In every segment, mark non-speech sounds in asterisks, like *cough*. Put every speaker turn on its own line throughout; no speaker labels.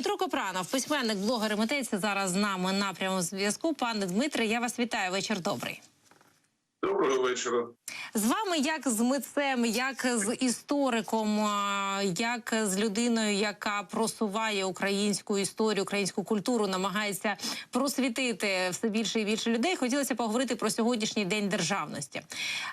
Дмитро Копранов, письменник, блогер і митець зараз з нами на зв'язку. Пане Дмитре, я вас вітаю. Вечір добрий.
Доброго вечора.
З вами, як з митцем, як з істориком, як з людиною, яка просуває українську історію, українську культуру, намагається просвітити все більше і більше людей. Хотілося поговорити про сьогоднішній день державності.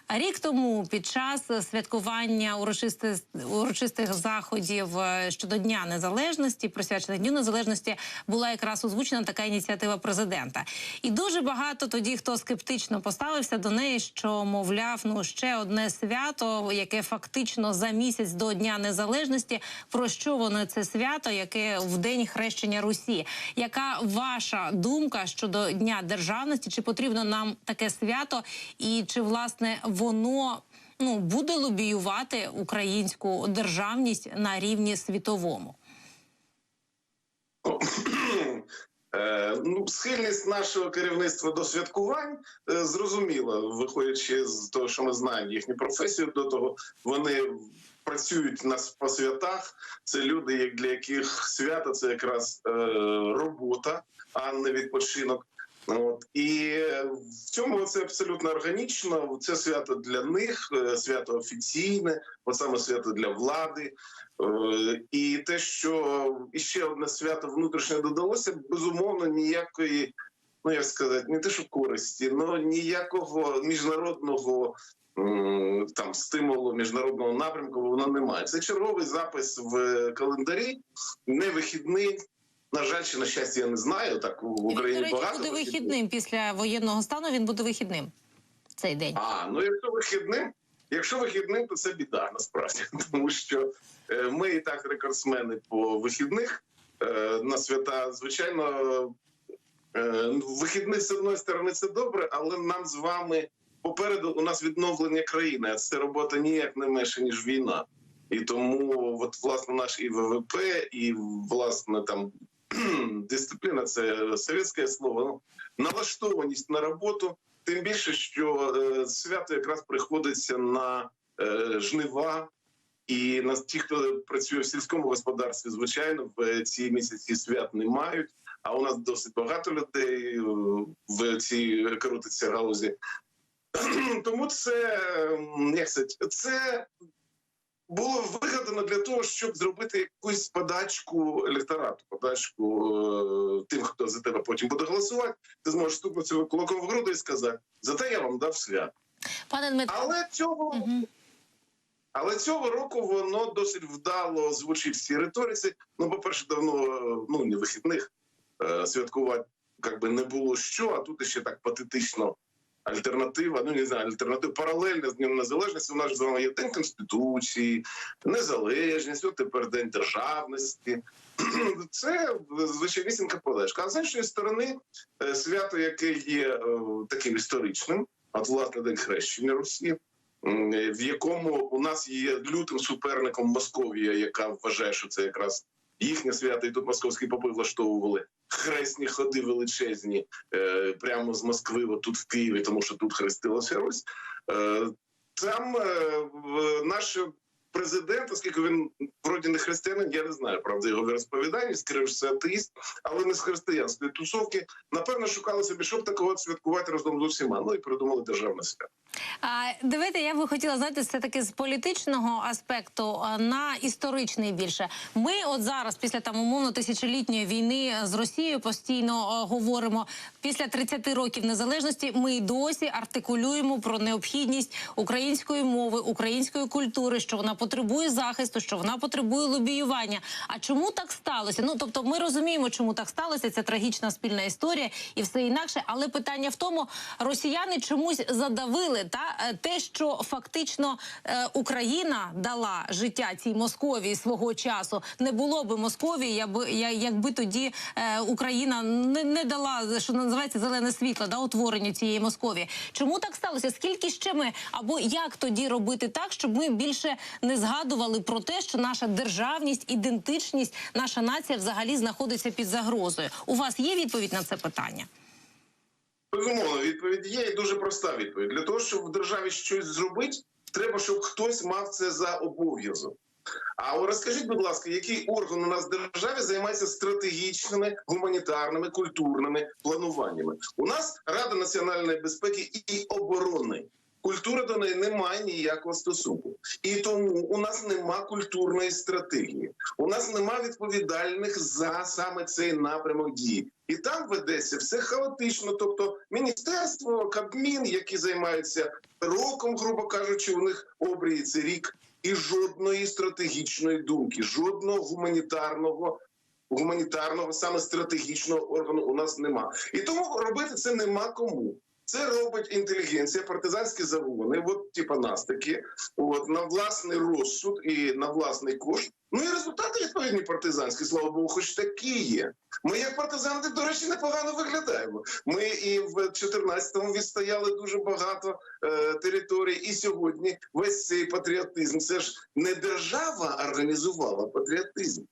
Рік тому, під час святкування урочистих, урочистих заходів е, щодо Дня Незалежності, присвячених Дню Незалежності, була якраз озвучена така ініціатива президента. І дуже багато тоді, хто скептично поставився до неї, що мовляв, ну ще одне свято, яке фактично за місяць до Дня Незалежності. Про що воно це свято, яке в день хрещення Русі? Яка ваша думка щодо Дня державності? Чи потрібно нам таке свято, і чи власне воно ну буде лобіювати українську державність на рівні світовому?
Е, ну, схильність нашого керівництва до святкувань е, зрозуміла, виходячи з того, що ми знаємо їхню професію. До того вони працюють нас по святах. Це люди, як для яких свята це якраз е, робота, а не відпочинок. От і в цьому це абсолютно органічно. Це свято для них, е, свято офіційне, от саме свято для влади. Е, І те, що іще одне свято внутрішнє додалося, безумовно, ніякої, ну як сказати, не те, що користі, але ніякого міжнародного там стимулу міжнародного напрямку воно немає. Це черговий запис в календарі, не вихідний. На жаль, чи на щастя, я не знаю. Так в
Він,
Україні
речі,
багато
буде вихідним після воєнного стану. Він буде вихідним цей день.
А ну якщо вихідним, якщо вихідним, то це біда насправді, *laughs* тому що е, ми і так рекордсмени по вихідних е, на свята. Звичайно, е, вихідний з одної сторони це добре, але нам з вами попереду у нас відновлення країни. А це робота ніяк не менше ніж війна. І тому, от власне, наш і ВВП, і власне там *clears throat* дисципліна це совєтське слово. Ну, налаштованість на роботу. Тим більше, що е, свято якраз приходиться на е, жнива, і на ті, хто працює в сільському господарстві, звичайно, в ці місяці свят не мають. А у нас досить багато людей е, в цій крутиться галузі. *clears throat* Тому це як сказати, це було вигадано для того, щоб зробити якусь подачку електорату, подачку е, тим, хто за тебе потім буде голосувати. Ти зможеш стукнути кулаком в груди і сказати: зате я вам дав свят.
Пане Дмитро,
Але цього
Мгм.
але цього року воно досить вдало звучить в цій риториці. Ну, по-перше, давно е, ну не вихідних е, святкувати як би не було що, а тут ще так патетично. Альтернатива, ну не знаю, альтернатива паралельна з Днем Незалежності. У нас з вами є День Конституції, Незалежність, от тепер День Державності. *clears throat* Це звичайнісінька полежка. А з іншої сторони, е, свято, яке є е, таким історичним, от власне День Хрещення Росії, в якому у нас є лютим суперником Московія, яка вважає, що це якраз їхнє свято, і тут московські попи влаштовували хресні ходи величезні е, прямо з Москви, от тут в Києві, тому що тут хрестилася Русь. Е, там е, в- наш президент, оскільки він вроді не християнин, я не знаю, правда, його розповідання, це атеїст, але не з християнської тусовки. Напевно, шукали собі, щоб такого святкувати разом з усіма. Ну і придумали державне свято.
А, дивите, я би хотіла знати все таки з політичного аспекту на історичний більше. Ми от зараз, після там умовно тисячолітньої війни з Росією, постійно говоримо після 30 років незалежності. Ми досі артикулюємо про необхідність української мови, української культури, що вона потребує захисту, що вона потребує лобіювання. А чому так сталося? Ну тобто, ми розуміємо, чому так сталося. Це трагічна спільна історія і все інакше. Але питання в тому, росіяни чомусь задавили та е, те, що фактично е, Україна дала життя цій Московії свого часу. Не було би Московії, я- якби тоді е, Україна не, не дала що називається зелене світло да утворенню цієї Московії. Чому так сталося? Скільки ще ми або як тоді робити так, щоб ми більше не згадували про те, що наша державність, ідентичність, наша нація взагалі знаходиться під загрозою? У вас є відповідь на це питання?
Безумовно, відповідь є і дуже проста відповідь. Для того, щоб в державі щось зробити, треба, щоб хтось мав це за обов'язок. А розкажіть, будь ласка, який орган у нас в державі займається стратегічними гуманітарними культурними плануваннями? У нас Рада національної безпеки і оборони. Культура до неї не має ніякого стосунку, і тому у нас нема культурної стратегії. У нас нема відповідальних за саме цей напрямок дії, і там ведеться все хаотично. Тобто, міністерство, кабмін, які займаються роком, грубо кажучи, у них обрії це рік, і жодної стратегічної думки, жодного гуманітарного. Гуманітарного саме стратегічного органу у нас нема, і тому робити це нема кому. Це робить інтелігенція, партизанські загони, от типа нас такі, от на власний розсуд і на власний кошт. Ну і результати відповідні партизанські, слава Богу, хоч такі є. Ми, як партизани, до речі, непогано виглядаємо. Ми і в 14-му відстояли дуже багато е, територій, і сьогодні весь цей патріотизм. Це ж не держава організувала патріотизм.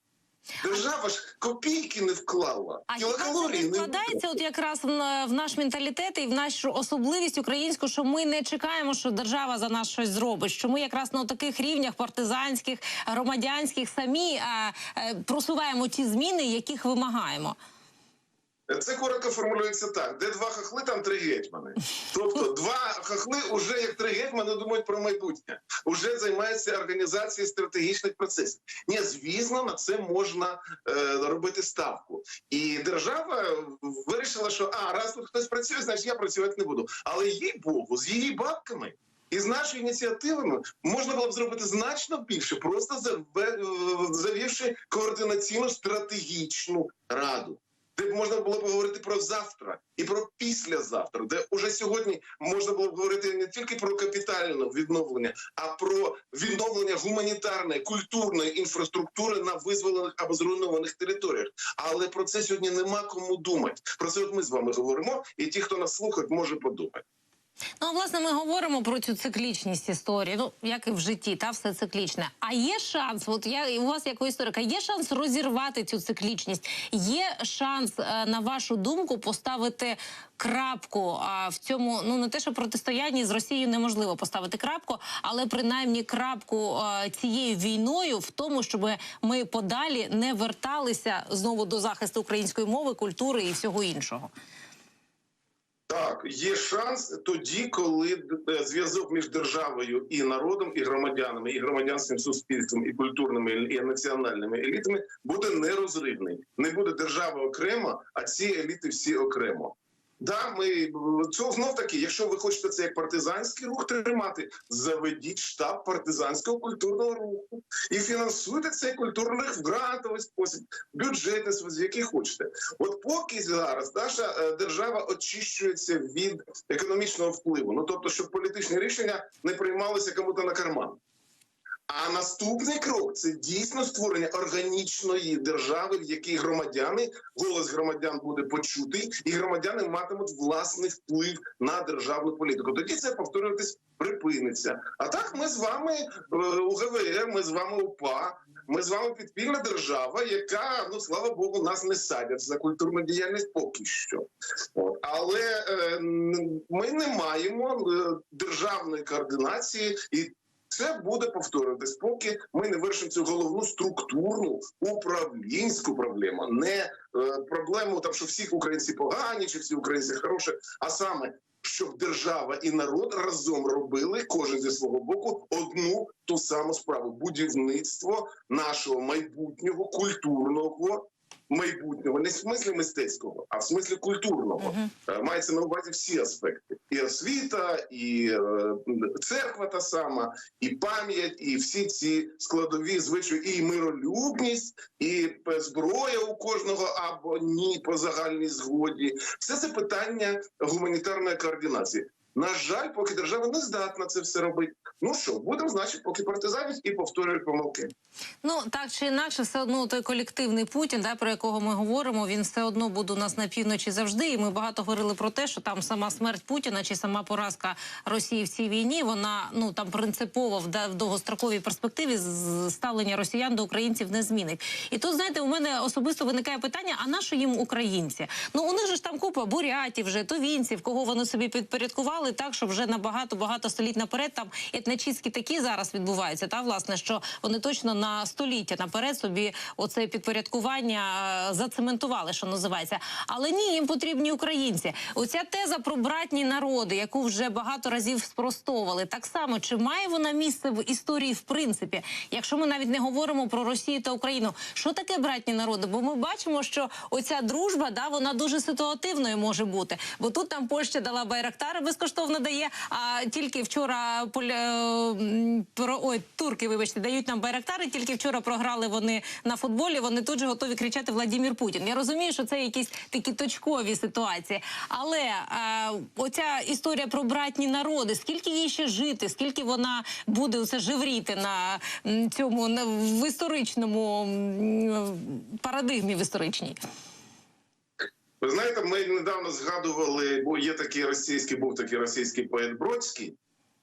Держава ж копійки не вклала,
А
кілокалорії не
вкладається от якраз в, в наш менталітет і в нашу особливість українську, що ми не чекаємо, що держава за нас щось зробить. Що ми якраз на таких рівнях партизанських, громадянських самі а, а, просуваємо ті зміни, яких вимагаємо.
Це коротко формулюється так: де два хахли, там три гетьмани. Тобто, два хахли вже як три гетьмани думають про майбутнє, вже займаються організацією стратегічних процесів. Ні, звісно, на це можна е, робити ставку. І держава вирішила, що а раз тут хтось працює, значить я працювати не буду. Але їй богу, з її бабками. І з нашими ініціативами можна було б зробити значно більше, просто завівши координаційну стратегічну раду де б можна було б говорити про завтра і про післязавтра, де уже сьогодні можна було б говорити не тільки про капітальне відновлення, а про відновлення гуманітарної культурної інфраструктури на визволених або зруйнованих територіях. Але про це сьогодні нема кому думати. Про це от ми з вами говоримо, і ті, хто нас слухають, може подумати.
Ну, власне, ми говоримо про цю циклічність історії, ну як і в житті, та все циклічне. А є шанс, от я у вас як у історика, є шанс розірвати цю циклічність. Є шанс, е, на вашу думку, поставити крапку а, в цьому. Ну не те, що протистоянні з Росією неможливо поставити крапку, але принаймні крапку е, цією війною в тому, щоб ми подалі не верталися знову до захисту української мови, культури і всього іншого.
Так, є шанс тоді, коли е, зв'язок між державою і народом, і громадянами, і громадянським суспільством, і культурними і національними елітами буде нерозривний. Не буде держава окремо, а ці еліти всі окремо. Да, ми це знов таки, якщо ви хочете це як партизанський рух тримати, заведіть штаб партизанського культурного руху і фінансуйте цей культурний в грантовий спосіб, бюджетний спосіб, який хочете. От поки зараз наша е, держава очищується від економічного впливу, ну тобто, щоб політичні рішення не приймалися кому-то на карман. А наступний крок це дійсно створення органічної держави, в якій громадяни, голос громадян буде почутий, і громадяни матимуть власний вплив на державну політику. Тоді це повторюватись припиниться. А так ми з вами е, УГВР, ми з вами УПА. Ми з вами підпільна держава, яка ну слава Богу, нас не садять за культурну діяльність поки що. От але е, ми не маємо е, державної координації і. Це буде повторюватись, поки ми не вирішимо цю головну структурну управлінську проблему, не е, проблему там, що всі українці погані, чи всі українці хороші, а саме щоб держава і народ разом робили кожен зі свого боку одну ту саму справу будівництво нашого майбутнього культурного. Майбутнього не в смислі мистецького, а в смислі культурного
Мгм.
Е, мається на увазі всі аспекти: і освіта, і е, церква та сама, і пам'ять, і всі ці складові звичаї, і миролюбність, і зброя у кожного або ні по загальній згоді. Все це питання гуманітарної координації. На жаль, поки держава не здатна це все робити. Ну що, будемо, значить, поки партизанять і повторюють помилки.
Ну так чи інакше, все одно той колективний Путін, да, про якого ми говоримо, він все одно буде у нас на півночі завжди. І ми багато говорили про те, що там сама смерть Путіна чи сама поразка Росії в цій війні, вона ну там принципово в, довгостроковій перспективі ставлення росіян до українців не змінить. І тут знаєте, у мене особисто виникає питання: а на їм українці? Ну у них же ж там купа бурятів, вже тувінців, кого вони собі підпорядкували. Побудували так, що вже на багато багато століть наперед там етночистки такі зараз відбуваються. Та власне, що вони точно на століття наперед собі оце підпорядкування е, зацементували, що називається. Але ні, їм потрібні українці. Оця теза про братні народи, яку вже багато разів спростовували, так само чи має вона місце в історії в принципі, якщо ми навіть не говоримо про Росію та Україну, що таке братні народи? Бо ми бачимо, що оця дружба да вона дуже ситуативною може бути. Бо тут нам Польща дала байрактари безкоштовно дає. А тільки вчора е, ой, турки, вибачте, дають нам байрактари. Тільки вчора програли вони на футболі. Вони тут же готові кричати Владімір Путін. Я розумію, що це якісь такі точкові ситуації. Але е, оця історія про братні народи, скільки їй ще жити, скільки вона буде оце живріти на цьому на, в історичному м, парадигмі в історичній.
Ви знаєте, ми недавно згадували, бо є такий російський, був такий російський поет Бродський,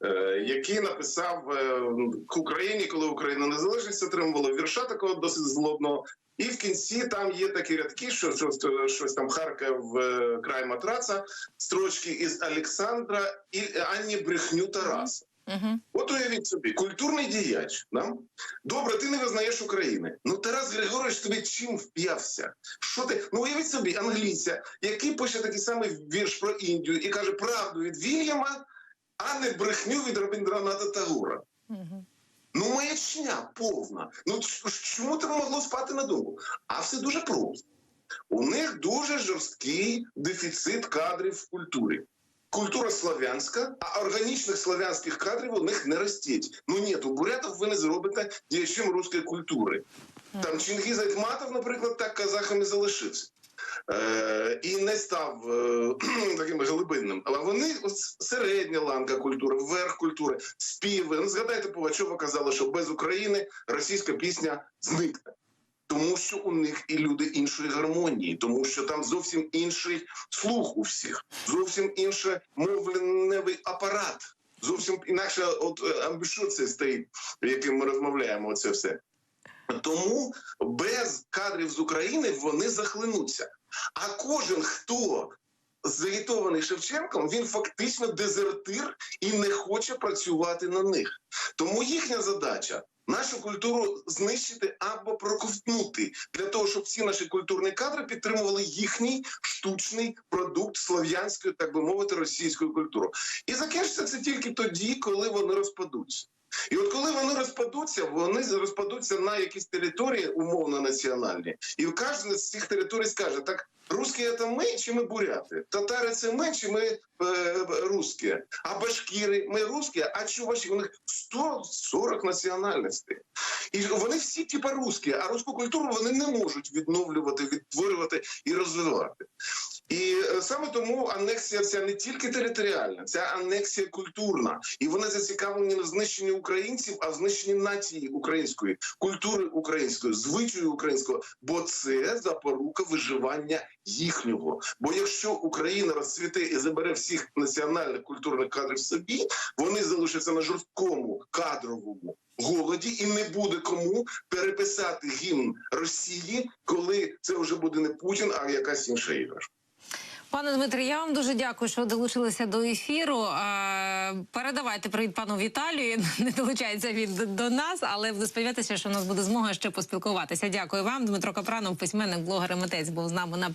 е, який написав е, к Україні, коли Україна незалежність отримувала вірша такого досить злобного. І в кінці там є такі рядки, що щось, щось там Харків е, край матраца, строчки із Олександра і Анні Брехню Тараса.
Угу.
От уявіть собі, культурний діяч. Да? Добре, ти не визнаєш України. Ну Тарас Григорович тобі чим вп'явся? Що ти? Ну уявіть собі, англійця, який пише такий самий вірш про Індію і каже правду від Вільяма, а не брехню від Робіндраната Тагура.
Угу.
Ну, маячня повна. Ну чому так могло спати на думку? А все дуже просто. У них дуже жорсткий дефіцит кадрів в культурі. Культура славянська, а органічних славянських кадрів у них не ростіть. Ну ні, у бурятів ви не зробите діячем руської культури. Там Чингіз Айтматов, наприклад, так казахами залишився. Е, і не став е, *clears throat* таким глибинним. Але вони середня ланка культури, верх культури, співи. Ну, згадайте, Пугачова казали, що без України російська пісня зникне. Тому що у них і люди іншої гармонії, тому що там зовсім інший слух у всіх, зовсім інший мовленневий апарат, зовсім інакша от е, амбішуція стоїть, яким ми розмовляємо. Оце все. Тому без кадрів з України вони захлинуться. А кожен, хто загітований Шевченком, він фактично дезертир і не хоче працювати на них. Тому їхня задача. Нашу культуру знищити або проковтнути для того, щоб всі наші культурні кадри підтримували їхній штучний продукт слов'янської, так би мовити, російської культури. І закінчиться це тільки тоді, коли вони розпадуться. І от коли вони розпадуться, вони розпадуться на якісь території умовно національні, і кожен з цих територій скаже: так, русські це ми чи ми буряти? Татари це ми чи ми е, русські? А башкіри ми русські, а чуваші? У них 140 національностей. І вони всі типа русські, а руську культуру вони не можуть відновлювати, відтворювати і розвивати. І е, саме тому анексія ця не тільки територіальна, ця анексія культурна, і вони зацікавлені в знищенні українців, а в знищенні нації української, культури української, звичаю українського, бо це запорука виживання їхнього. Бо якщо Україна розцвіте і забере всіх національних культурних кадрів собі, вони залишаться на жорсткому кадровому. Голоді і не буде кому переписати гімн Росії, коли це вже буде не Путін, а якась інша іграшка.
Пане Дмитре, я вам дуже дякую, що долучилися до ефіру. Е, Передавайте привіт пану Віталію. *laughs* Не долучається він до- нас, але буду сподіватися, що у нас буде змога ще поспілкуватися. Дякую вам. Дмитро Капранов, письменник, блогер і митець, був з нами на